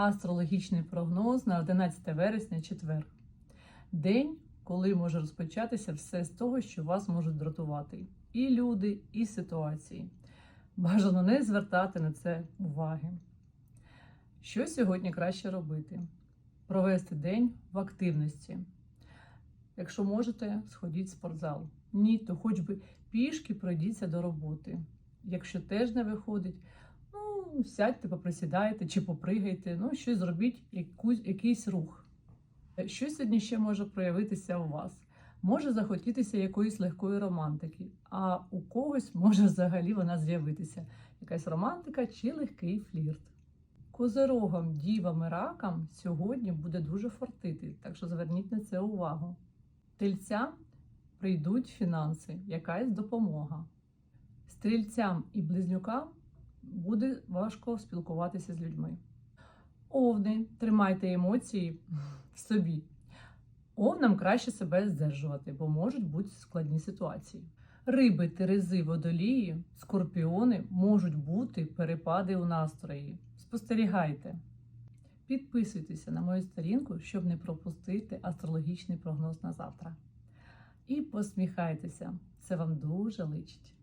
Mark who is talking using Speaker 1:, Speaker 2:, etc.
Speaker 1: Астрологічний прогноз на 11 вересня четвер. День, коли може розпочатися все з того, що вас можуть дратувати. І люди, і ситуації. Бажано не звертати на це уваги. Що сьогодні краще робити? Провести день в активності. Якщо можете, сходіть в спортзал. Ні, то хоч би пішки пройдіться до роботи. Якщо теж не виходить, ну, сядьте, поприсідайте чи попригайте, ну, щось зробіть, якусь, якийсь рух. Що сьогодні ще може проявитися у вас? Може захотітися якоїсь легкої романтики, а у когось може взагалі вона з'явитися. Якась романтика чи легкий флірт. Козирогам, дівам і ракам сьогодні буде дуже фортити, так що зверніть на це увагу. Тельцям прийдуть фінанси, якась допомога. Стрільцям і близнюкам буде важко спілкуватися з людьми. Овни, тримайте емоції в собі. Овнам краще себе здержувати, бо можуть бути складні ситуації. Риби, терези, водолії, скорпіони можуть бути перепади у настрої. Спостерігайте. Підписуйтеся на мою сторінку, щоб не пропустити астрологічний прогноз на завтра. І посміхайтеся. Це вам дуже личить.